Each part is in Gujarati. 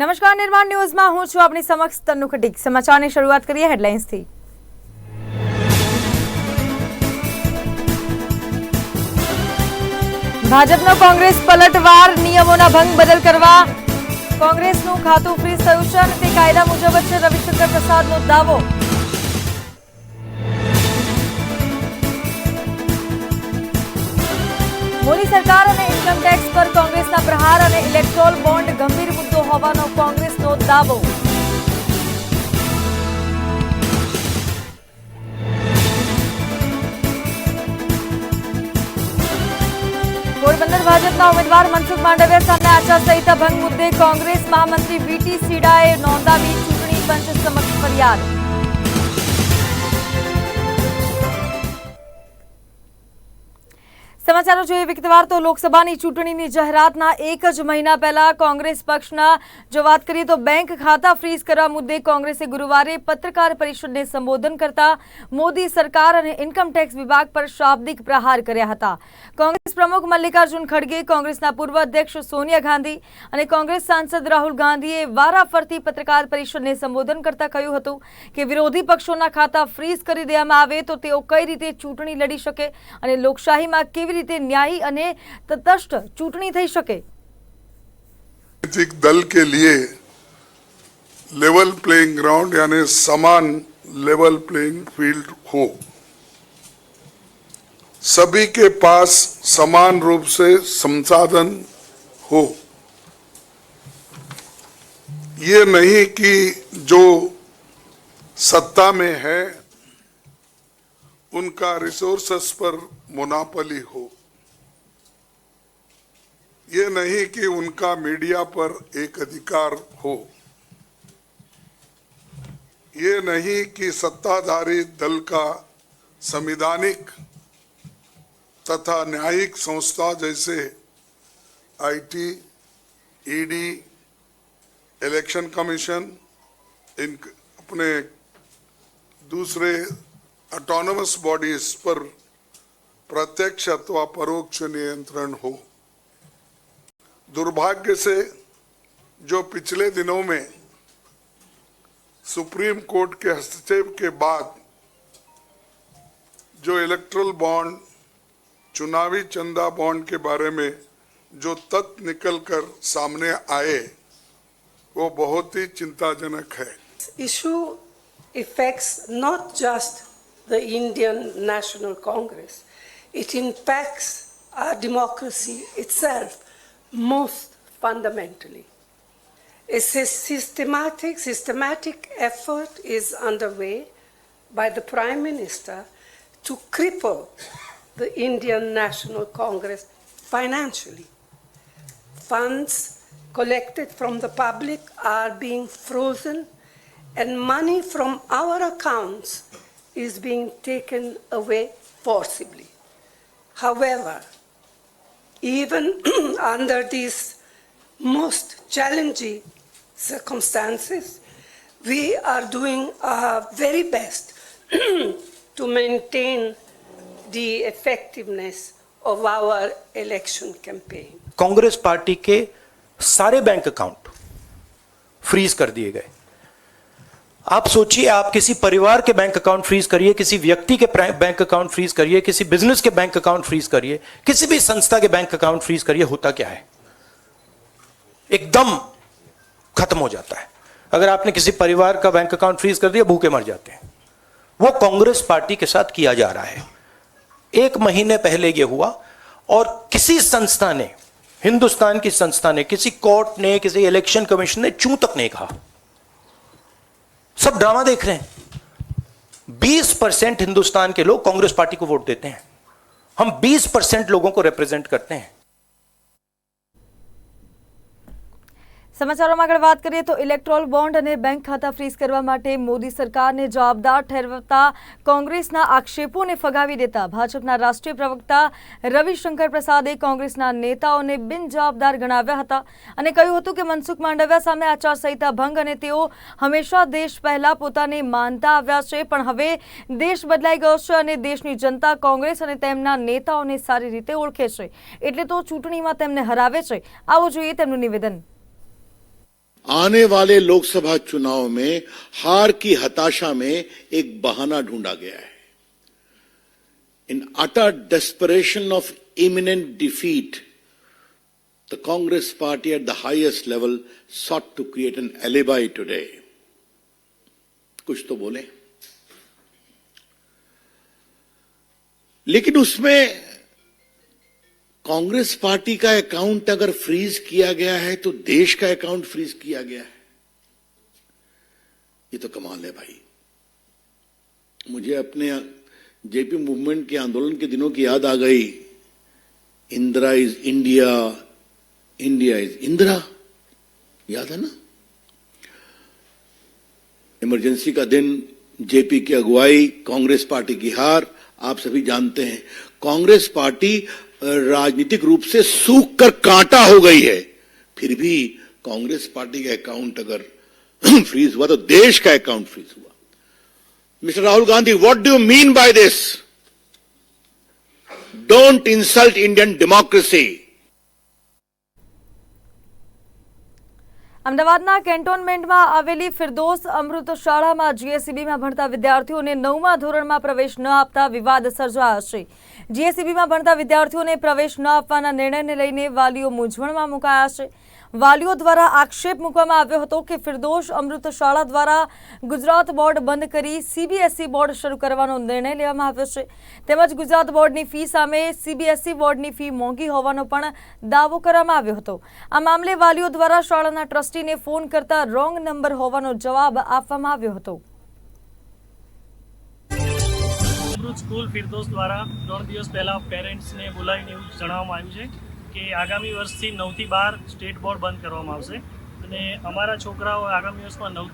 નમસ્કાર, નિર્માણ ન્યૂઝમાં હું છું આપની સમક્ષ તન્નુ ખટીક સમાચારની શરૂઆત કરીએ હેડલાઇન્સથી. ભાજપનો કોંગ્રેસ પલટવાર, નિયમોના ભંગ બદલ કરવા. કોંગ્રેસનું ખાતું ફ્રીઝ થયું છે અને તે કાયદા મુજબ જ રવિશંકર પ્રસાદનો દાવો. મોદી સરકાર અને ઇન્કમટેક્સ પર કોંગ્રેસના પ્રહાર અને ઇલેક્ટ્રોલ બોન્ડ ગંભીર મુદ્દો હોવાનો કોંગ્રેસનો દાવો. પોરબંદર ભાજપના ઉમેદવાર મનસુખ માંડવિયા સામે આચારસંહિતા ભંગ મુદ્દે કોંગ્રેસ મહામંત્રી વીટી સીડાએ નોંધાવી ચૂંટણી પંચ સમક્ષ ફરિયાદ. સમાચારો જોઈએ વિગતવાર તો લોકસભાની ચૂંટણીની જાહેરાતના એક જ મહિના પહેલા કોંગ્રેસ પક્ષના, જો વાત કરીએ તો બેંક ખાતા ફ્રીઝ કરવા મુદ્દે કોંગ્રેસે ગુરુવારે પત્રકાર પરિષદને સંબોધન કરતા મોદી સરકાર અને ઇન્કમટેક્સ વિભાગ પર શાબ્દિક પ્રહાર કર્યા હતા. કોંગ્રેસ પ્રમુખ મલ્લિકાર્જુન ખડગે, કોંગ્રેસના પૂર્વ અધ્યક્ષ સોનિયા ગાંધી અને કોંગ્રેસ સાંસદ રાહુલ ગાંધીએ વારાફરતી પત્રકાર પરિષદને સંબોધન કરતા કહ્યું હતું કે વિરોધી પક્ષોના ખાતા ફ્રીઝ કરી દેવામાં આવે તો તેઓ કઈ રીતે ચૂંટણી લડી શકે અને લોકશાહીમાં કેવી રીતે ન્યાયી અને તટસ્થ ચૂંટણી થઈ શકે राजनीतिक दल के लिए लेवल प्लेइंग ग्राउंड यानी समान लेवल प्लेइंग फील्ड हो सभी के पास समान रूप से संसाधन हो ये नहीं कि जो सत्ता में है उनका रिसोर्सेस पर मोनापली हो। ये नहीं कि उनका मीडिया पर एक अधिकार हो। ये नहीं कि सत्ताधारी दल का संविधानिक तथा न्यायिक संस्था जैसे आईटी ईडी इलेक्शन कमीशन, इन अपने दूसरे ऑटोनमस बॉडीज पर प्रत्यक्ष अथवा परोक्ष नियंत्रण हो। दुर्भाग्य से जो पिछले दिनों में सुप्रीम कोर्ट के हस्तक्षेप के बाद जो इलेक्ट्रल बॉन्ड चुनावी चंदा बॉन्ड के बारे में जो तथ्य निकल कर सामने आए वो बहुत ही चिंताजनक है। Issue affects not just the Indian National Congress, it impacts our democracy itself most fundamentally. A systematic, systematic effort is underway by the Prime Minister to cripple the Indian National Congress financially funds collected from the public are being frozen and money from our accounts is being taken away forcibly. However, even under these most challenging circumstances, we are doing our very best to maintain the effectiveness of our election campaign. Congress party के सारे बैंक अकाउंट फ्रीज कर दिए गए आप सोचिए, आप किसी परिवार के बैंक अकाउंट फ्रीज करिए, किसी व्यक्ति के बैंक अकाउंट फ्रीज करिए, किसी बिज़नेस के बैंक अकाउंट फ्रीज करिए, किसी भी संस्था के बैंक अकाउंट फ्रीज करिए, होता क्या है? एकदम खत्म हो जाता है। अगर आपने किसी परिवार का बैंक अकाउंट फ्रीज कर दिया, भूखे मर जाते हैं। वो कांग्रेस पार्टी के साथ किया जा रहा है। एक महीने पहले ये हुआ और किसी संस्था ने, हिंदुस्तान की संस्था ने, किसी कोर्ट ने, किसी इलेक्शन कमीशन ने चू तक नहीं कहा। सब ड्रामा देख रहे हैं 20 परसेंट हिंदुस्तान के लोग कांग्रेस पार्टी को वोट देते हैं हम 20 परसेंट लोगों को रिप्रेजेंट करते हैं સમાચારોમાં આગળ વાત કરીએ તો ઇલેક્ટ્રોલ બોન્ડ અને બેંક ખાતા ફ્રીઝ કરવા માટે મોદી સરકારને જવાબદાર ઠેરવતા કોંગ્રેસના આક્ષેપોને ફગાવી દેતા ભાજપના રાષ્ટ્રીય પ્રવક્તા રવિશંકર પ્રસાદે કોંગ્રેસના નેતાઓને બિનજવાબદાર ગણાવ્યા હતા અને કહ્યું હતું કે મનસુખ માંડવિયા સામે આચારસંહિતા ભંગ અને તેઓ હંમેશા દેશ પહેલા પોતાને માનતા આવ્યા છે, પણ હવે દેશ બદલાઈ ગયો છે અને દેશની જનતા કોંગ્રેસ અને તેમના નેતાઓને સારી રીતે ઓળખે છે. એટલે તો ચૂંટણીમાં તેમને હરાવે છે. આવું જોઈએ તેમનું નિવેદન. आने वाले लोकसभा चुनाव में हार की हताशा में एक बहाना ढूंढा गया है। In utter desperation of imminent defeat the Congress party at the highest level sought to create an alibi today कुछ तो बोले। लेकिन उसमें कांग्रेस पार्टी का अकाउंट अगर फ्रीज किया गया है तो देश का अकाउंट फ्रीज किया गया है। ये तो कमाल है भाई। मुझे अपने जेपी मूवमेंट के आंदोलन के दिनों की याद आ गई। Indira is India India is Indira. याद है ना? इमरजेंसी का दिन, जेपी की अगुवाई, कांग्रेस पार्टी की हार, आप सभी जानते हैं। कांग्रेस पार्टी राजनीतिक रूप से सूख कर कांटा हो गई है फिर भी कांग्रेस पार्टी का अकाउंट अगर फ्रीज हुआ तो देश का अकाउंट फ्रीज हुआ mister Rahul Gandhi what do you mean by this don't insult Indian democracy અમદાવાદના કેન્ટોનમેન્ટમાં આવેલી ફિરદોસ અમૃત શાળામાં જીએસસીબીમાં ભણતા વિદ્યાર્થીઓને નવમા ધોરણમાં પ્રવેશ ન આપતા વિવાદ સર્જાયો છે જીએસસીબીમાં ભણતા વિદ્યાર્થીઓને પ્રવેશ ન આપવાના નિર્ણયને લઈને વાલીઓ મૂંઝવણમાં મુકાયા છે. વાલીઓ દ્વારા આક્ષેપ મૂકવામાં આવ્યો હતો કે ફિરદોશ અમૃત શાળા દ્વારા ગુજરાત બોર્ડ બંધ કરી સીબીએસઈ બોર્ડ શરૂ કરવાનો નિર્ણય લેવામાં આવ્યો છે. તેમજ ગુજરાત બોર્ડની ફી સામે સીબીએસઈ બોર્ડની ફી મોંઘી હોવાનો પણ દાવો કરવામાં આવ્યો હતો. આ મામલે વાલીઓ દ્વારા શાળાના ટ્રસ્ટીને ફોન કરતા રોંગ નંબર હોવાનો જવાબ આપવામાં આવ્યો હતો. સ્કૂલ ફિરદોસ દ્વારા ત્રણ દિવસ પહેલાં પેરેન્ટ્સને બોલાવીને એવું જણાવવામાં આવ્યું છે કે આગામી વર્ષથી નવથી બાર સ્ટેટ બોર્ડ બંધ કરવામાં આવશે અને અમારા છોકરાઓ આગામી વર્ષમાં નવ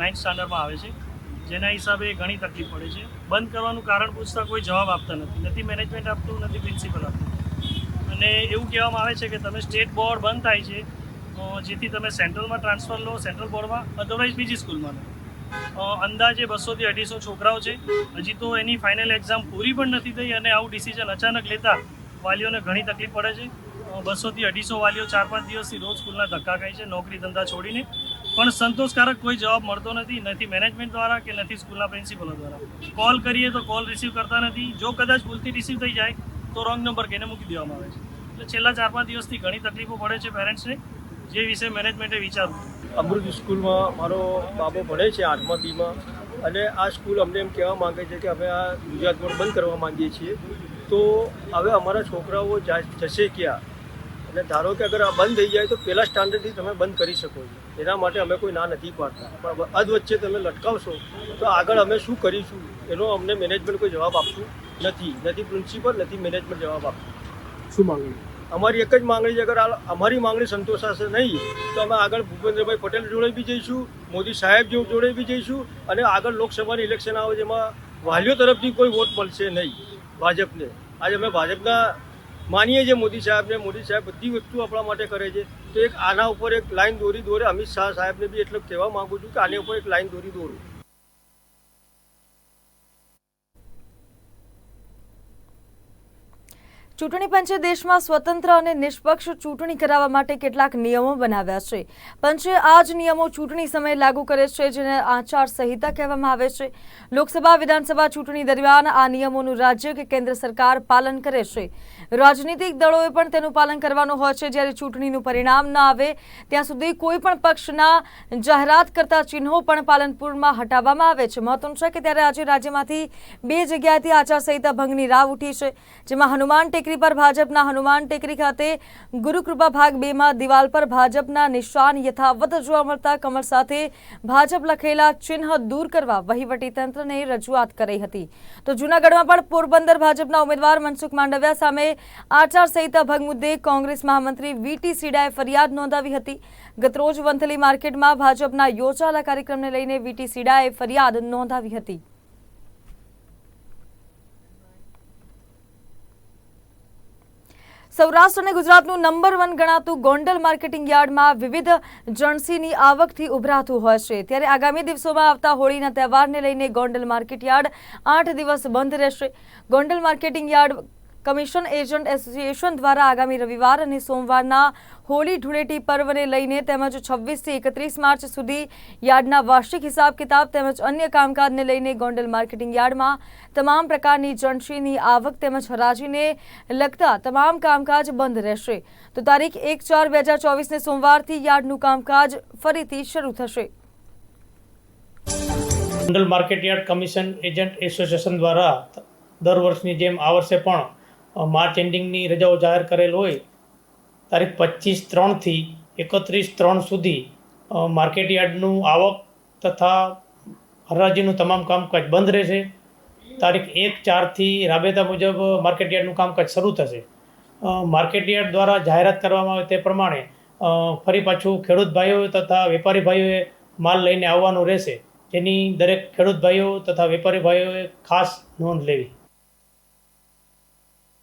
નાઇન્થ સ્ટાન્ડર્ડમાં આવે છે. જેના હિસાબે ઘણી તકલીફ પડે છે. બંધ કરવાનું કારણ પૂછતા કોઈ જવાબ આપતા નથી. નથી મેનેજમેન્ટ આપતું, નથી પ્રિન્સિપલ આપતું. અને એવું કહેવામાં આવે છે કે તમે સ્ટેટ બોર્ડ બંધ થાય છે, તો જેથી તમે સેન્ટ્રલમાં ટ્રાન્સફર લો સેન્ટ્રલ બોર્ડમાં અધરવાઇઝ બીજી સ્કૂલમાં લો. અંદાજે બસોથી અઢીસો છોકરાઓ છે. હજી તો એની ફાઇનલ એક્ઝામ પૂરી પણ નથી થઈ અને આવું ડિસિઝન અચાનક લેતા વાલીઓને ઘણી તકલીફ પડે છે. બસોથી અઢીસો વાલીઓ ચાર પાંચ દિવસથી રોજ સ્કૂલના ધક્કા ખાય છે, નોકરી ધંધા છોડીને. પણ સંતોષકારક કોઈ જવાબ મળતો નથી નથી મેનેજમેન્ટ દ્વારા કે નથી સ્કૂલના પ્રિન્સિપલો દ્વારા. કોલ કરીએ તો કોલ રિસીવ કરતા નથી. જો કદાચ ભૂલથી રિસીવ થઈ જાય, તો રોંગ નંબર કહીને મૂકી દેવામાં આવે છે. એટલે છેલ્લા ચાર પાંચ દિવસથી ઘણી તકલીફો પડે છે પેરેન્ટ્સને જે વિશે મેનેજમેન્ટે વિચારવું. અમૃત સ્કૂલમાં મારો બાબો ભણે છે આઠમા બીમાં. અને આ સ્કૂલ અમને એમ કહેવા માંગે છે કે અમે આ ગુજરાત બોર્ડ બંધ કરવા માંગીએ છીએ. તો હવે અમારા છોકરાઓ જશે ક્યાં? અને ધારો કે અગર આ બંધ થઈ જાય તો પહેલાં સ્ટાન્ડર્ડથી તમે બંધ કરી શકો છો. એના માટે અમે કોઈ ના નથી પાડતા. પણ અધ વચ્ચે તમે લટકાવશો તો આગળ અમે શું કરીશું? એનો અમને મેનેજમેન્ટ કોઈ જવાબ આપતું નથી. નથી પ્રિન્સિપલ, નથી મેનેજમેન્ટ જવાબ આપતું. શું માંગણી અમારી એક જ માંગણી છે, અગર અમારી માંગણી સંતોષાશે નહીં, તો અમે આગળ ભૂપેન્દ્રભાઈ પટેલ જોડે બી જઈશું, મોદી સાહેબ જોડે બી જઈશું, અને આગળ લોકસભાની ઇલેક્શન આવે જેમાં વાલીઓ તરફથી કોઈ વોટ મળશે નહીં, ભાજપને. આજે અમે ભાજપના માનીએ છીએ, મોદી સાહેબને. મોદી સાહેબ બધી વસ્તુ આપણા માટે કરે છે. તો એક આના ઉપર એક લાઈન દોરી દોરે અમિત શાહ સાહેબને બી એટલે કહેવા માંગુ છું કે આની ઉપર એક લાઈન દોરી દોરું. ચૂંટણી પંચે દેશમાં સ્વતંત્ર અને નિષ્પક્ષ ચૂંટણી કરાવવા માટે કેટલાક નિયમો બનાવ્યા છે. પંચે આ જ નિયમો ચૂંટણી સમયે લાગુ કરે છે, જેને આચાર સંહિતા કહેવામાં આવે છે. લોકસભા, વિધાનસભા ચૂંટણી દરમિયાન આ નિયમોનું રાજ્ય કે કેન્દ્ર સરકાર પાલન કરે છે. રાજનીતિક દળોએ પણ તેનું પાલન કરવાનું હોય છે. જ્યારે ચૂંટણીનું પરિણામ ન આવે, ત્યાં સુધી કોઈ પણ પક્ષના જાહેરાત કરતા ચિહ્નો પણ પાલનપુરમાં હટાવવામાં આવે છે. મહત્વનું છે કે ત્યારે આજે રાજ્યમાંથી બે જગ્યાએથી આચારસંહિતા ભંગની રાવ ઉઠી છે, જેમાં હનુમાન ટેકરી પર ભાજપના હનુમાન ટેકરી ખાતે ગુરુકૃપા ભાગ બેમાં દિવાલ પર ભાજપના નિશાન યથાવત જોવા મળતા કમર સાથે ભાજપ લખેલા ચિહ્ન દૂર કરવા વહીવટીતંત્રને રજૂઆત કરી હતી. તો જૂનાગઢમાં પણ પોરબંદર ભાજપના ઉમેદવાર મનસુખ માંડવિયા સામે આચારસંહિતા ભંગ મુદ્દે કોંગ્રેસ મહામંત્રી વીટી સીડાએ ફરિયાદ નોંધાવી હતી. ગતરોજ વંથલી માર્કેટમાં ભાજપના યોજાયેલા કાર્યક્રમને લઈને વીટી સીડાએ ફરિયાદ નોંધાવી હતી. સૌરાષ્ટ્ર અને ગુજરાતનું નંબર વન ગણાતું ગોંડલ માર્કેટિંગ યાર્ડમાં વિવિધ જણસીની આવકથી ઉભરાતું હોય છે. ત્યારે આગામી દિવસોમાં આવતા હોળીના તહેવારને લઈને ગોંડલ માર્કેટ યાર્ડ આઠ દિવસ બંધ રહેશે. Gondal marketing yard commission agent association દ્વારા આગામી રવિવાર અને સોમવારના હોળી ધૂળેટી પર્વને લઈને તેમજ છવ્વીસથી એકત્રીસ માર્ચ સુધી યાર્ડના વાર્ષિક હિસાબ કિતાબ તેમજ અન્ય કામકાજને લઈને ગોંડલ માર્કેટિંગ યાર્ડમાં તમામ પ્રકારની જણશીની આવક તેમજ હરાજીને લગતા તમામ કામકાજ બંધ રહેશે. તો તારીખ એક ચાર બે હજાર ચોવીસને સોમવારથી યાર્ડનું કામકાજ ફરીથી શરૂ થશે. Gondal market yard commission agent association દ્વારા દર વર્ષની જેમ આ વર્ષે પણ માર્ચ એન્ડિંગની રજાઓ જાહેર કરેલ હોય, તારીખ પચીસ ત્રણથી એકત્રીસ ત્રણ સુધી માર્કેટ માર્કેટયાર્ડનું આવક તથા હરાજીનું તમામ કામકાજ બંધ રહેશે. તારીખ એક ચારથી રાબેતા મુજબ માર્કેટયાર્ડનું કામકાજ શરૂ થશે. માર્કેટ માર્કેટયાર્ડ દ્વારા જાહેરાત કરવામાં આવે તે પ્રમાણે ફરી પાછું ખેડૂત ભાઈઓ તથા વેપારી ભાઈઓએ માલ લઈને આવવાનું રહેશે. જેની દરેક ખેડૂત ભાઈઓ તથા વેપારી ભાઈઓએ ખાસ નોંધ લેવી.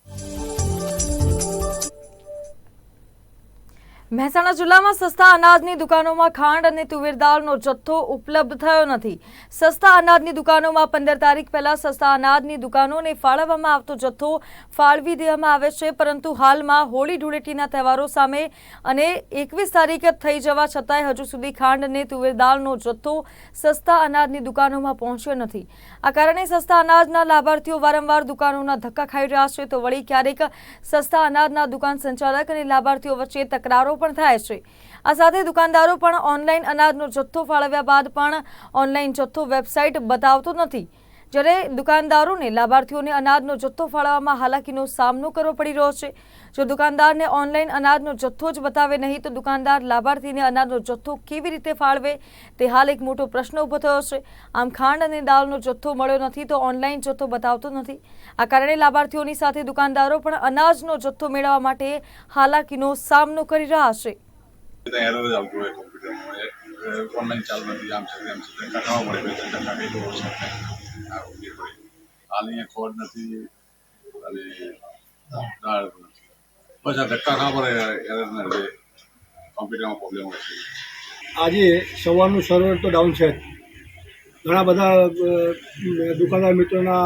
Thank you મહેસાણા જિલ્લામાં સસ્તા અનાજની દુકાનોમાં ખાંડ અને તુવેર દાળનો જથ્થો ઉપલબ્ધ થયો નથી. સસ્તા અનાજની દુકાનોમાં પંદર તારીખ પહેલા સસ્તા અનાજની દુકાનોને ફાળવવામાં આવતો જથ્થો ફાળવી દેવામાં આવે છે, પરંતુ હાલમાં હોળી ધૂળેટીના તહેવારો સામે અને એકવીસ તારીખ થઈ જવા છતાંય હજુ સુધી ખાંડ અને તુવેર દાળનો જથ્થો સસ્તા અનાજની દુકાનોમાં પહોંચ્યો નથી. આ કારણે સસ્તા અનાજના લાભાર્થીઓ વારંવાર દુકાનોના ધક્કા ખાઈ રહ્યા છે, તો વળી ક્યારેક સસ્તા અનાજના દુકાન સંચાલક અને લાભાર્થીઓ વચ્ચે તકરારો પણ થાય છે. આ સાથે દુકાનદારો પણ ઓનલાઈન અનાજનો જથ્થો ફાળવ્યા બાદ પણ ઓનલાઈન જથ્થો વેબસાઇટ બતાવતો નથી. જ્યારે દુકાનદારોને લાભાર્થીઓને અનાજનો જથ્થો ફાળવવામાં હાલાકીનો સામનો કરવો પડી રહ્યો છે જો દુકાનદારને ઓનલાઈન અનાજનો જથ્થો જ બતાવે નહીં તો દુકાનદાર લાભાર્થીને અનાજનો જથ્થો કેવી રીતે ફાળવે તે હાલ એક મોટો પ્રશ્ન ઊભો થયો છે આમ ખાંડ અને દાળનો જથ્થો મળ્યો નથી તો ઓનલાઈન જથ્થો બતાવતો નથી આ કારણે લાભાર્થીઓની સાથે દુકાનદારો પણ અનાજનો જથ્થો મેળવવા માટે હાલાકીનો સામનો કરી રહ્યા છે ઓનલાઈન ચાલુ નથી આમ છે તેમ છે કઢાવવા પડે બે ત્રણ ટકા આ ઊભી પડે હાલ અહીંયા નથી. અને દાળ નથી. બસ આ ધક્કા ખાવા પડે એરરના લીધે કોમ્પ્યુટરમાં પ્રોબ્લેમ હોય છે. આજે સવારનું સર્વર તો ડાઉન છે. ઘણા બધા દુકાનદાર મિત્રોના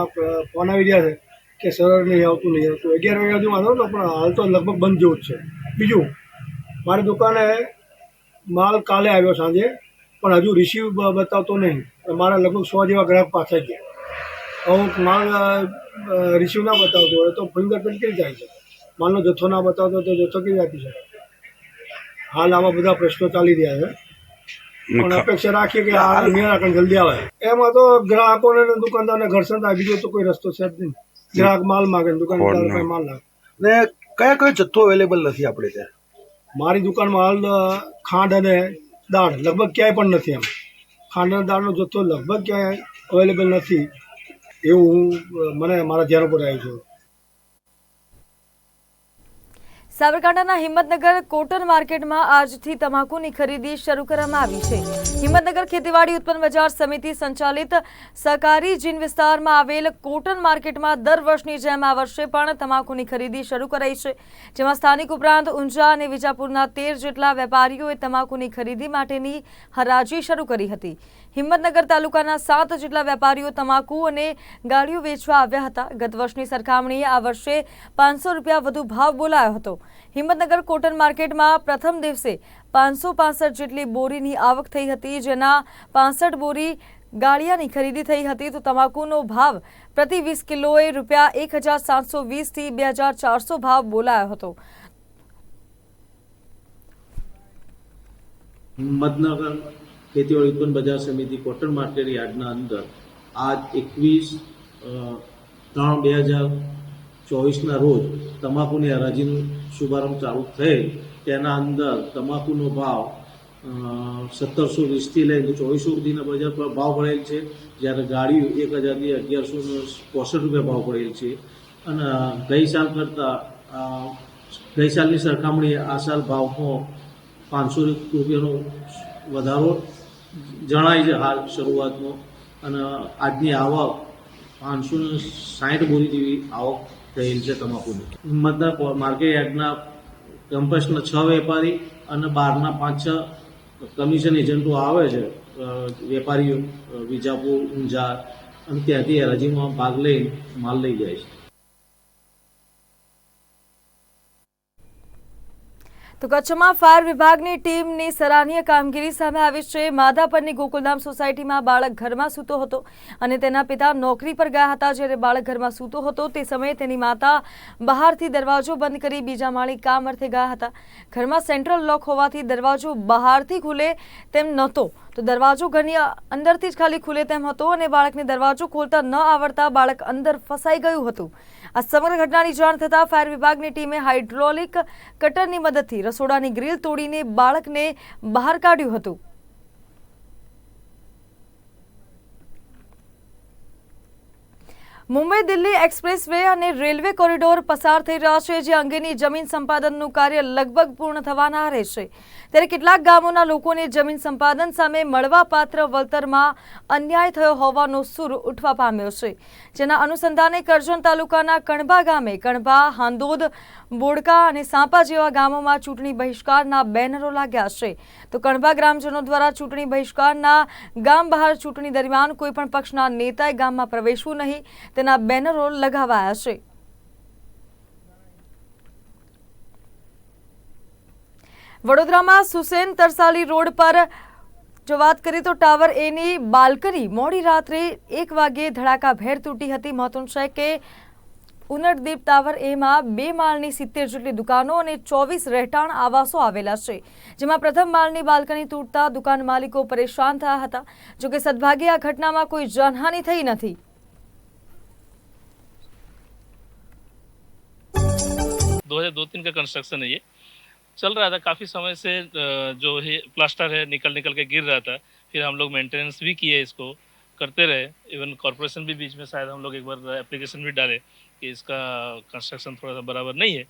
ફોન આવી રહ્યા છે કે સર્વર નહીં આવતું નહીં આવતું. અગિયાર વાગ્યા સુધી વાંધો પણ હાલ તો લગભગ બંધ જેવું જ છે. બીજું મારી દુકાને માલ કાલે આવ્યો સાંજે પણ હજુ રિસીવ બતાવતો નહીં. મારા લગભગ સો જેવા ગ્રાહક પાછા ગયા. અમુક માલ રિસીવ ના બતાવતો હોય તો ફિંગરપ્રિન્ટ કેવી જાય છે? માલનો જથ્થો ના બતાવતો તો જથ્થો કેવી આપી શકાય હાલ આવા બધા પ્રશ્નો ચાલી રહ્યા છે. પણ અપેક્ષા રાખીએ કે આ નિરાકરણ જલ્દી આવે. એમાં તો ગ્રાહકોને દુકાનદારને ઘર્ષણ થાય બીજો તો કોઈ રસ્તો છે જ નહીં. ગ્રાહક માલ માગે દુકાનદાર પાસે માલ લાગે ને કયા કયો જથ્થો અવેલેબલ નથી આપણે ત્યાં? મારી દુકાનમાં હાલ ખાંડ અને દાળ લગભગ ક્યાંય પણ નથી એમ. ખાંડ અને દાળનો જથ્થો લગભગ ક્યાંય અવેલેબલ નથી. એવું હું મને મારા ધ્યાન ઉપર આવ્યું છું. સાબરકાંઠાના હિંમતનગર કોટન માર્કેટમાં આજથી તમાકુની ખરીદી શરૂ કરવામાં આવી છે. હિંમતનગર ખેતીવાડી ઉત્પન્ન બજાર સમિતિ સંચાલિત સહકારી જીન વિસ્તારમાં આવેલ કોટન માર્કેટમાં દર વર્ષની જેમ આ વર્ષે પણ તમાકુની ખરીદી શરૂ કરાઈ છે, જેમાં સ્થાનિક ઉપરાંત ઊંઝા અને વિજાપુરના તેર જેટલા વેપારીઓએ તમાકુની ખરીદી માટેની હરાજી શરૂ કરી હતી. હિંમતનગર તાલુકાના સાત જેટલા વેપારીઓ તમાકુ અને ગાડીઓ વેચવા આવ્યા હતા. ગત વર્ષની સરખામણીએ આ વર્ષે પાંચસો રૂપિયા વધુ ભાવ બોલાયો હતો. હિંમતનગર કોટન માર્કેટમાં પ્રથમ દિવસે પાંચસો જેટલી બોરીની આવક થઈ હતી, જેના પાસઠ બોરી ગાળિયાની ખરીદી થઈ હતી. તો તમાકુનો ભાવ પ્રતિ વીસ કિલોએ રૂપિયા એક હજાર સાતસો વીસથી બે હજાર ચારસો ભાવ બોલાયો હતો. હિંમતનગર ખેતીવાડી ઉત્પન્ન બજાર સમિતિ કોટન માર્કેટ યાર્ડના અંદર આજ એકવીસ ત્રણ બે હજાર ચોવીસના રોજ તમાકુની હરાજીનું શુભારંભ ચાલુ થયેલ તેના અંદર તમાકુનો ભાવ સત્તરસો વીસથી લઈને ચોવીસો સુધીના બજાર પર ભાવ પડેલ છે. જ્યારે ગાડીઓ એક હજારથી અગિયારસો પોસઠ રૂપિયા ભાવ પડેલ છે. અને ગઈ સાલ કરતાં ગઈ સાલની સરખામણીએ આ સાલ ભાવમાં પાંચસો રૂપિયાનો વધારો જણાય છે હાલ શરૂઆતનો અને આજની આવક પાંચસો સાઠ બોરી જેવી આવક થયેલ છે તમાકુની. હિંમતના માર્કેટ યાર્ડના કેમ્પસના છ વેપારી અને બહારના પાંચ છ કમિશન એજન્ટો આવે છે. વેપારીઓ વિજાપુર, ઊંઝા અને ત્યાંથી હરાજીમાં ભાગ લઈ માલ લઈ જાય છે. તો કચ્છમાં ફાયર વિભાગની ટીમની સરાહનીય કામગીરી સામે આવી છે. માધાપરની ગોકુલધામ સોસાયટીમાં બાળક ઘરમાં સૂતો હતો અને તેના પિતા નોકરી પર ગયા હતા જ્યારે બાળક ઘરમાં સૂતો હતો. તે સમયે તેની માતા બહારથી દરવાજો બંધ કરી બીજા માળી કામ અર્થે ગયા હતા. ઘરમાં સેન્ટ્રલ લોક હોવાથી દરવાજો બહારથી ખુલે તેમ નહોતો. તો દરવાજો ઘરની અંદરથી જ ખાલી ખુલે તેમ હતો અને બાળકને દરવાજો ખોલતા ન આવડતા બાળક અંદર ફસાઈ ગયું હતું. આ સમગ્ર ઘટનાની જાણ થતાં ફાયર વિભાગની ટીમે હાઇડ્રોલિક કટરની મદદથી રસોડાની ગ્રીલ તોડીને બાળકને બહાર કાઢ્યું હતું. મુંબઈ દિલ્હી એક્સપ્રેસ વે અને રેલવે કોરિડોર પસાર થઈ રહ્યા છે, જે અંગેની જમીન સંપાદનનું કાર્ય લગભગ પૂર્ણ થવાના છે ત્યારે કેટલાક ગામોના લોકોને જમીન સંપાદન સામે મળવાપાત્ર વળતરમાં અન્યાય થયો હોવાનો સૂર ઉઠવા પામ્યો છે. જેના અનુસંધાને કરજણ તાલુકાના કણભા ગામે કણભા, હાંદોદ, બોડકા અને સાંપા જેવા ગામોમાં ચૂંટણી બહિષ્કારના બેનરો લાગ્યા છે. તો કણભા ગ્રામજનો દ્વારા ચૂંટણી બહિષ્કારના ગામ બહાર ચૂંટણી દરમિયાન કોઈપણ પક્ષના નેતાએ ગામમાં પ્રવેશવું નહીં, તેના બેનરો લગાવાયા છે. વડોદરામાં સુસેન તરસાલી રોડ પર જો વાત કરીએ તો ટાવર એની બાલ્કની મોડી રાત્રે એક વાગે ધડાકાભેર તૂટી હતી મહત્વનું છે કે ઉનડદીપ ટાવર એમાં બે માળની સિત્તેર જેટલી દુકાનો અને ચોવીસ રહેઠાણ આવાસો આવેલા છે જેમાં પ્રથમ માળની બાલ્કની તૂટતા દુકાન માલિકો પરેશાન થયા હતા જોકે સદભાગ્યે આ ઘટનામાં કોઈ જાનહાનિ થઈ નથી दो हजार दो तीन का कंस्ट्रक्शन है ये चल रहा था। काफ़ी समय से जो है, प्लास्टर है, निकल निकल के गिर रहा था। फिर हम लोग मेंटेनेंस भी किए इसको, करते रहे। इवन कॉरपोरेशन भी बीच में शायद हम लोग एक बार एप्लीकेशन भी डाले कि इसका कंस्ट्रक्शन थोड़ा सा बराबर नहीं है।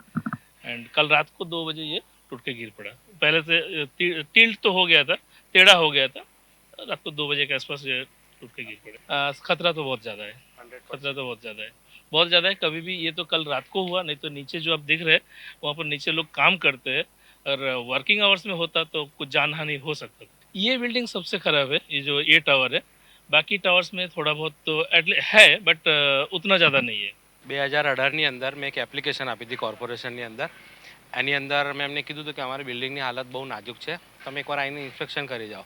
एंड कल रात को दो बजे ये टूट के गिर पड़ा। पहले से टिल्ट तो हो गया था, टेढ़ा हो गया था। रात को दो बजे के आसपास ये टूट के गिर पड़ा। खतरा तो बहुत ज़्यादा है। खतरा तो बहुत ज़्यादा है। बहुत ज़्यादा है। कभी भी ये तो कल रात को हुआ, नहीं तो नीचे जो आप दिख रहे हैं, वहाँ पर नीचे लोग काम करते हैं। और वर्किंग आवर्स में होता तो कुछ जान हानि हो सकता था ये बिल्डिंग सबसे खराब है ये जो ये टावर है बाकी टावर्स में थोड़ा बहुत तो एटली है बट उतना ज़्यादा नहीं है બે હજાર અઢારની અંદર મેં એક એપ્લિકેશન આપી હતી કોર્પોરેશનની અંદર એની અંદર મેં એમને કીધું હતું કે અમારી બિલ્ડિંગની હાલત બહુ નાજુક છે તમે એકવાર આવીને ઇન્સ્પેક્શન કરી જાઓ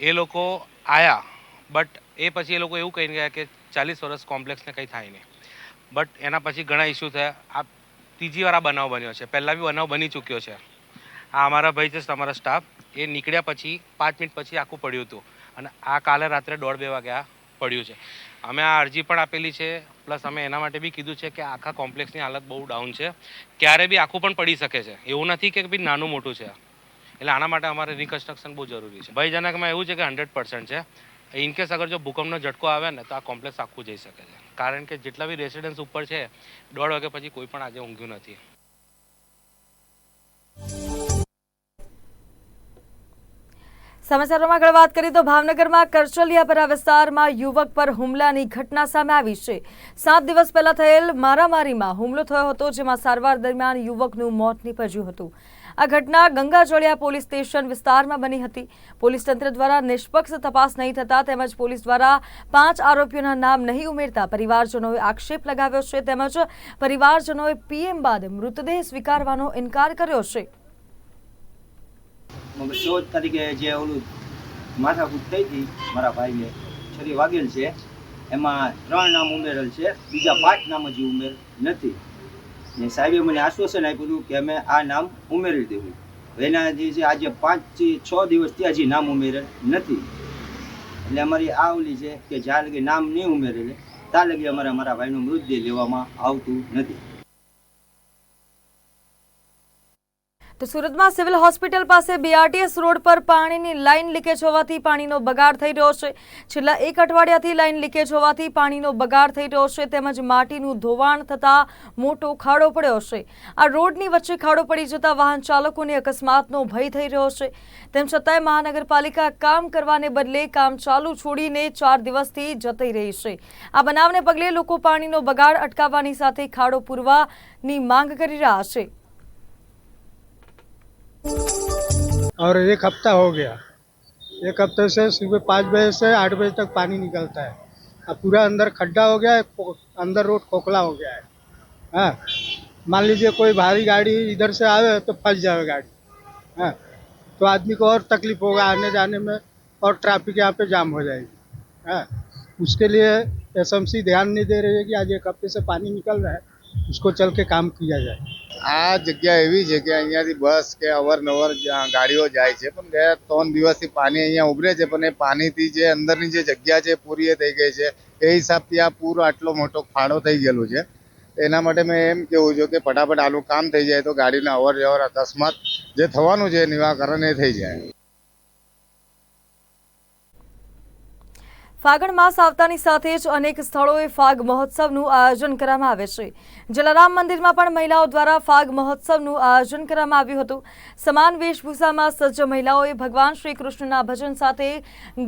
એ લોકો આયા બટ એ પછી એ લોકો એવું કહીને ગયા કે ચાલીસ વર્ષ કોમ્પ્લેક્સને કંઈ થાય નહીં બટ એના પછી ઘણા ઇસ્યુ થયા આ ત્રીજી વાર આ બનાવ બન્યો છે પહેલાં બી બનાવ બની ચૂક્યો છે આ અમારા ભાઈ છે તમારા સ્ટાફ એ નીકળ્યા પછી પાંચ મિનિટ પછી આખું પડ્યું હતું. અને આ કાલે રાત્રે દોઢ બે વાગ્યા પડ્યું છે. અમે આ અરજી પણ આપેલી છે. પ્લસ અમે એના માટે બી કીધું છે કે આખા કોમ્પ્લેક્સની હાલત બહુ ડાઉન છે. ક્યારે બી આખું પણ પડી શકે છે. એવું નથી કે બી નાનું મોટું છે. એટલે આના માટે અમારે રિકન્સ્ટ્રક્શન બહુ જરૂરી છે. ભયજનકમાં એવું છે કે હંડ્રેડ પર્સન્ટ છે. ઇનકેસ અગર જો ભૂકંપનો ઝટકો આવે ને, તો આ કોમ્પ્લેક્સ આખું જઈ શકે છે. કારણ કે જેટલા બી રેસિડન્સ ઉપર છે, દોઢ વાગ્યા પછી કોઈ પણ આજે ઊંઘ્યું નથી. સમાચારોમાં આગળ વાત કરીએ તો ભાવનગરમાં કરચલિયાપરા વિસ્તારમાં યુવક પર હુમલાની ઘટના સામે આવી છે. સાત દિવસ પહેલા થયેલ મારામારીમાં હુમલો થયો હતો, જેમાં સારવાર દરમિયાન યુવકનું મોત નીપજ્યું હતું. આ ઘટના ગંગાજળિયા પોલીસ સ્ટેશન વિસ્તારમાં બની હતી. પોલીસ તંત્ર દ્વારા નિષ્પક્ષ તપાસ નહીં થતા તેમજ પોલીસ દ્વારા પાંચ આરોપીઓના નામ નહીં ઉમેરતા પરિવારજનોએ આક્ષેપ લગાવ્યો છે. તેમજ પરિવારજનોએ પીએમ બાદ મૃતદેહ સ્વીકારવાનો ઇનકાર કર્યો છે. ચૌદ તારીખે જે ઓલું માથાકૂટ થઈ હતી મારા ભાઈને, છરી વાગેલ છે. એમાં ત્રણ નામ ઉમેરેલ છે, બીજા પાંચ નામ હજી ઉમેર નથી. ને સાહેબે મને આશ્વાસન આપ્યું કે અમે આ નામ ઉમેરી દેવું. એના જે આજે પાંચથી છ દિવસથી હજી નામ ઉમેરેલ નથી. એટલે અમારી આ ઓલી છે કે જ્યાં લગી નામ નહીં ઉમેરેલે, ત્યાં લગી અમારે મારા ભાઈનું મૃતદેહ લેવામાં આવતું નથી. તો સુરતમાં સિવિલ હોસ્પિટલ પાસે બીઆરટીએસ રોડ પર પાણીની લાઇન લીકેજ હોવાથી પાણીનો બગાડ થઈ રહ્યો છે. છેલ્લા એક અઠવાડિયાથી લાઇન લીકેજ હોવાથી પાણીનો બગાડ થઈ રહ્યો છે, તેમજ માટીનું ધોવાણ થતાં મોટો ખાડો પડ્યો છે. આ રોડની વચ્ચે ખાડો પડી જતાં વાહન ચાલકોને અકસ્માતનો ભય થઈ રહ્યો છે. તેમ છતાંય મહાનગરપાલિકા કામ કરવાને બદલે કામ ચાલુ છોડીને ચાર દિવસથી જતી રહી છે. આ બનાવને પગલે લોકો પાણીનો બગાડ અટકાવવાની સાથે ખાડો પૂરવાની માંગ કરી રહ્યા છે. और एक हफ़्ता हो गया। एक हफ़्ते से सुबह पाँच बजे से आठ बजे तक पानी निकलता है। अब पूरा अंदर खड्डा हो गया है अंदर रोड खोखला हो गया है। हाँ मान लीजिए कोई भारी गाड़ी इधर से आवे तो फंस जाए गाड़ी। हाँ तो आदमी को और तकलीफ़ होगा आने जाने में और ट्रैफ़िक यहाँ पे जाम हो जाएगी। हैं, उसके लिए एसएमसी ध्यान नहीं दे रही है कि आज एक हफ़्ते से पानी निकल रहा है, उसको चल के काम किया जाए। આ જગ્યા એવી છે કે અહીંયાથી બસ કે અવરનવર ગાડીઓ જાય છે. પણ ગયા ત્રણ દિવસથી પાણી અહીંયા ઉભરે છે, પણ એ પાણીથી જે અંદરની જે જગ્યા છે પૂરી થઈ ગઈ છે. એ હિસાબથી આ પૂર આટલો મોટો ફાળો થઈ ગયેલો છે. એના માટે મેં એમ કેવું છું કે ફટાફટ આનું કામ થઈ જાય તો ગાડીના અવર જવર અકસ્માત જે થવાનું છે નિવાકરણ એ થઈ જાય. ફાગણ માસ આવતાની સાથે જ અનેક સ્થળોએ ફાગ મહોત્સવનું આયોજન કરવામાં આવે છે. જલારામ મંદિરમાં પણ મહિલાઓ દ્વારા ફાગ મહોત્સવનું આયોજન કરવામાં આવ્યું હતું. સમાન વેશભૂષામાં સજ્જ મહિલાઓએ ભગવાન શ્રી કૃષ્ણના ભજન સાથે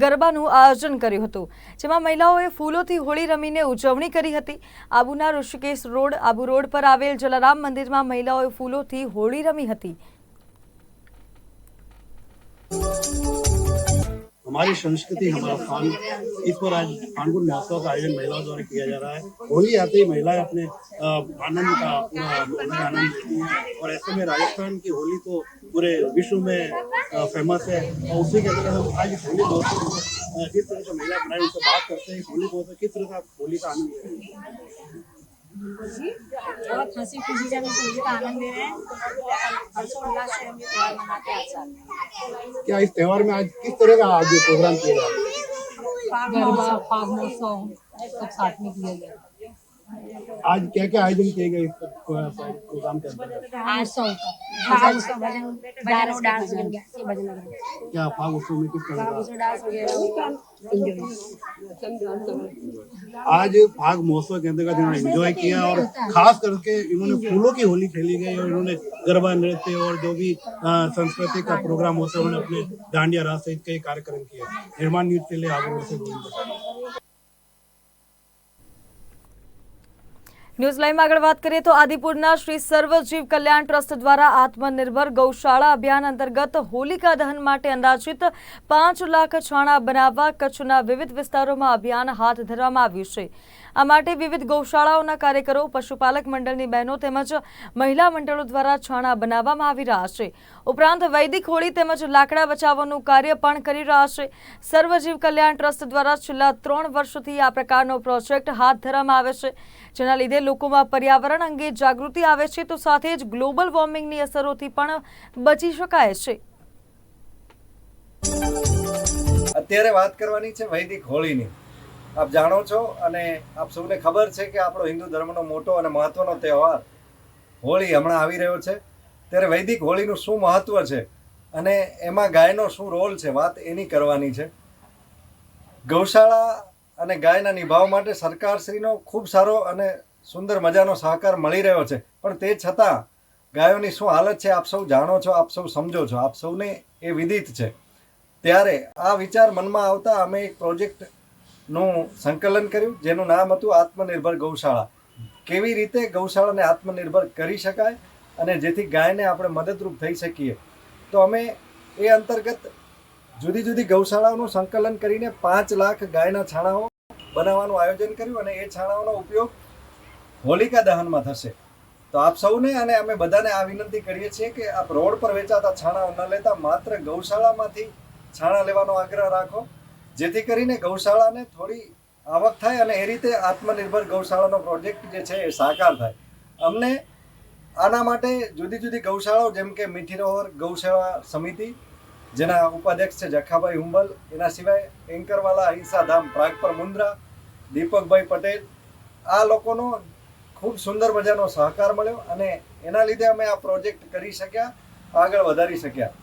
ગરબાનું આયોજન કર્યું હતું. જેમાં મહિલાઓએ ફૂલોથી હોળી રમીને ઉજવણી કરી હતી. આબુના ઋષિકેશ રોડ, આબુ રોડ પર આવેલ જલારામ મંદિરમાં મહિલાઓએ ફૂલોથી હોળી રમી હતી. हमारी संस्कृति हमारा फान इस पर आज फानगुन महोत्सव का आयोजन महिलाओं द्वारा किया जा रहा है होली आते ही महिलाएं अपने अ, आनंद का पूरा होली का आनंद लेती हैं और ऐसे में राजस्थान की होली तो पूरे विश्व में अ, फेमस है और उसी के अंदर हम आज इस होली महोत्सव में अ, जिस तरह से महिला बनाए उनसे बात करते हैं इस होली महोत्सव किस तरह का होली का आनंद ले रहे हैं बहुत हंसी खुशी से हम इस होली का आनंद ले रहे हैं हर्षोल्लास से हम ये त्योहार मनाते हैं हर साल क्या इस त्योहार में आज किस तरह का आज ये प्रोग्राम किया जा रहा है गरबा फाग महोत्सव सब साथ में किया गया आज क्या क्या आयोजन किए गए प्रोग्राम के अंदर आज सौ फाग भजन डांस हो गया। भजन क्या फाग उत्सव में किस तरह हो आज फाग महोत्सव के अंतर्गत इन्होंने एंजॉय किया और खास करके इन्होंने फूलों की होली खेली गई और इन्होंने गरबा नृत्य और जो भी संस्कृति का प्रोग्राम होता है उन्होंने अपने डांडिया रास सहित कई कार्यक्रम किए। निर्माण न्यूज़ के लिए आगे से ન્યૂઝ લાઈવમાં આગળ વાત કરીએ તો આદિપુરના શ્રી સર્વજીવ કલ્યાણ ટ્રસ્ટ દ્વારા આત્મનિર્ભર ગૌશાળા અભિયાન અંતર્ગત હોલિકા દહન માટે અંદાજિત પાંચ લાખ છાણા બનાવવા કચ્છના વિવિધ વિસ્તારોમાં અભિયાન હાથ ધરવામાં આવ્યું છે. આ માટે વિવિધ ગૌશાળાઓના કાર્યકરો, પશુપાલક મંડળની બહેનો તેમજ મહિલા મંડળો દ્વારા છાણા બનાવવામાં આવી રહ્યા છે. ઉપરાંત વૈદિક હોળી તેમજ લાકડા બચાવવાનું કાર્ય પણ કરી રહ્યા છે. સર્વજીવ કલ્યાણ ટ્રસ્ટ દ્વારા છેલ્લા ત્રણ વર્ષથી આ પ્રકારનો પ્રોજેક્ટ હાથ ધરવામાં આવે છે. જેના લીધે લોકોમાં પર્યાવરણ અંગે જાગૃતિ આવે છે તો સાથે જ ગ્લોબલ વોર્મિંગની અસરોથી પણ બચી શકાય છે. અત્યારે વાત કરવાની છે વૈદિક હોળીની. આપ જાણો છો અને આપ સૌને ખબર છે કે આપણો હિન્દુ ધર્મનો મોટો અને મહત્વનો તહેવાર હોળી હમણાં આવી રહ્યો છે. ત્યારે વૈદિક હોળીનું શું મહત્વ છે અને એમાં ગાયનો શું રોલ છે વાત એની કરવાની છે. ગૌશાળા અને ગાયના નિભાવ માટે સરકારશ્રીનો ખૂબ સારો અને સુંદર મજાનો સહકાર મળી રહ્યો છે. પણ તે છતાં ગાયોની શું હાલત છે આપ સૌ જાણો છો, આપ સૌ સમજો છો, આપ સૌને એ વિદિત છે. ત્યારે આ વિચાર મનમાં આવતા અમે એક પ્રોજેક્ટનું સંકલન કર્યું, જેનું નામ હતું આત્મનિર્ભર ગૌશાળા. કેવી રીતે ગૌશાળાને આત્મનિર્ભર કરી શકાય અને જેથી ગાયને આપણે મદદરૂપ થઈ શકીએ? તો અમે એ અંતર્ગત જુદી જુદી ગૌશાળાઓનું સંકલન કરીને પાંચ લાખ ગાયના છાણાઓ બનાવવાનું આયોજન કર્યું અને એ છાણાઓનો ઉપયોગ હોલિકા દહનમાં થશે. તો આપ સૌને અને અમે બધાને આ વિનંતી કરીએ છીએ કે આપ રોડ પર વેચાતા છાણાઓ ન લેતા, માત્ર ગૌશાળામાંથી છાણા લેવાનો આગ્રહ રાખો. જેથી કરીને ગૌશાળાને થોડી આવક થાય અને એ રીતે આત્મનિર્ભર ગૌશાળાનો પ્રોજેક્ટ જે છે એ સાકાર થાય. અમને આના માટે જુદી જુદી ગૌશાળાઓ, જેમ કે મીઠીરોવર ગૌશાળા સમિતિ, જેના ઉપાધ્યક્ષ છે જખાભાઈ હુંબલ, એના સિવાય એન્કરવાલા અહિંસા ધામ પ્રાગપર મુન્દ્રા દીપકભાઈ પટેલ, આ લોકોનો ખૂબ સુંદર મજાનો સહકાર મળ્યો અને એના લીધે અમે આ પ્રોજેક્ટ કરી શક્યા, આગળ વધારી શક્યા.